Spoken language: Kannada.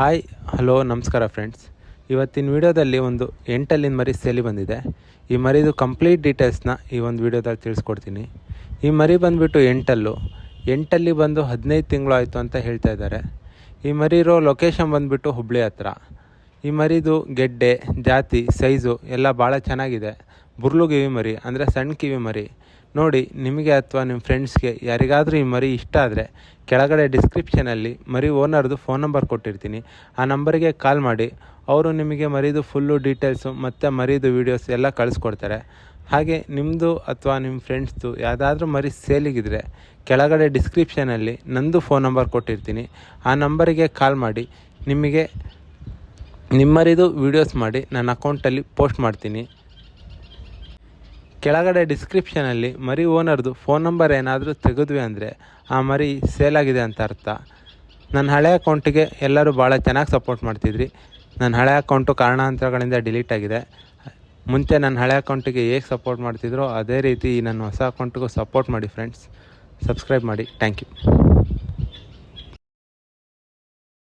ಹಾಯ್ ಹಲೋ ನಮಸ್ಕಾರ ಫ್ರೆಂಡ್ಸ್ ಇವತ್ತಿನ ವಿಡಿಯೋದಲ್ಲಿ ಒಂದು ಎಂಟಲ್ಲಿನ ಮರಿ ಸೇಲಿ ಬಂದಿದೆ. ಈ ಮರಿದು ಕಂಪ್ಲೀಟ್ ಡೀಟೇಲ್ಸ್ನ ಈ ಒಂದು ವಿಡಿಯೋದಲ್ಲಿ ತಿಳಿಸ್ಕೊಡ್ತೀನಿ. ಈ ಮರಿ ಬಂದುಬಿಟ್ಟು ಎಂಟಲ್ಲು. ಎಂಟಲ್ಲಿ ಬಂದು ಹದಿನೈದು ತಿಂಗಳು ಆಯಿತು ಅಂತ ಹೇಳ್ತಾ ಇದ್ದಾರೆ. ಈ ಮರಿ ಇರೋ ಲೊಕೇಶನ್ ಬಂದುಬಿಟ್ಟು ಹುಬ್ಳಿ ಹತ್ರ. ಈ ಮರಿದು ಗೆಡ್ಡೆ, ಜಾತಿ ಸೈಜು ಎಲ್ಲ ಭಾಳ ಚೆನ್ನಾಗಿದೆ. ಬುರ್ಲು ಕಿವಿ ಮರಿ, ಅಂದರೆ ಸಣ್ಣ ಕಿವಿ ಮರಿ. ನೋಡಿ, ನಿಮಗೆ ಅಥವಾ ನಿಮ್ಮ ಫ್ರೆಂಡ್ಸ್ಗೆ ಯಾರಿಗಾದರೂ ಈ ಮರಿ ಇಷ್ಟ ಆದರೆ ಕೆಳಗಡೆ ಡಿಸ್ಕ್ರಿಪ್ಷನಲ್ಲಿ ಮರಿ ಓನರ್ದು ಫೋನ್ ನಂಬರ್ ಕೊಟ್ಟಿರ್ತೀನಿ. ಆ ನಂಬರಿಗೆ ಕಾಲ್ ಮಾಡಿ. ಅವರು ನಿಮಗೆ ಮರಿದು ಫುಲ್ಲು ಡೀಟೇಲ್ಸು ಮತ್ತು ಮರಿದು ವೀಡಿಯೋಸ್ ಎಲ್ಲ ಕಳಿಸ್ಕೊಡ್ತಾರೆ. ಹಾಗೆ ನಿಮ್ಮದು ಅಥವಾ ನಿಮ್ಮ ಫ್ರೆಂಡ್ಸ್ದು ಯಾವುದಾದ್ರೂ ಮರಿ ಸೇಲಿಗಿದ್ರೆ ಕೆಳಗಡೆ ಡಿಸ್ಕ್ರಿಪ್ಷನಲ್ಲಿ ನಂದು ಫೋನ್ ನಂಬರ್ ಕೊಟ್ಟಿರ್ತೀನಿ. ಆ ನಂಬರಿಗೆ ಕಾಲ್ ಮಾಡಿ. ನಿಮಗೆ ನಿಮ್ಮರಿದು ವೀಡಿಯೋಸ್ ಮಾಡಿ ನನ್ನ ಅಕೌಂಟಲ್ಲಿ ಪೋಸ್ಟ್ ಮಾಡ್ತೀನಿ. ಕೆಳಗಡೆ ಡಿಸ್ಕ್ರಿಪ್ಷನಲ್ಲಿ ಮರಿ ಓನರ್ದು ಫೋನ್ ನಂಬರ್ ಏನಾದರೂ ತೆಗೆದ್ವಿ ಅಂದರೆ ಆ ಮರಿ ಸೇಲ್ ಆಗಿದೆ ಅಂತ ಅರ್ಥ. ನನ್ನ ಹಳೆ ಅಕೌಂಟಿಗೆ ಎಲ್ಲರೂ ಭಾಳ ಚೆನ್ನಾಗಿ ಸಪೋರ್ಟ್ ಮಾಡ್ತಿದ್ರಿ. ನನ್ನ ಹಳೆ ಅಕೌಂಟು ಕಾರಣಾಂತರಗಳಿಂದ ಡಿಲೀಟ್ ಆಗಿದೆ. ಮುಂಚೆ ನನ್ನ ಹಳೆ ಅಕೌಂಟಿಗೆ ಹೇಗೆ ಸಪೋರ್ಟ್ ಮಾಡ್ತಿದ್ರೋ ಅದೇ ರೀತಿ ನನ್ನ ಹೊಸ ಅಕೌಂಟಿಗೂ ಸಪೋರ್ಟ್ ಮಾಡಿ ಫ್ರೆಂಡ್ಸ್ ಸಬ್ಸ್ಕ್ರೈಬ್ ಮಾಡಿ. Thank you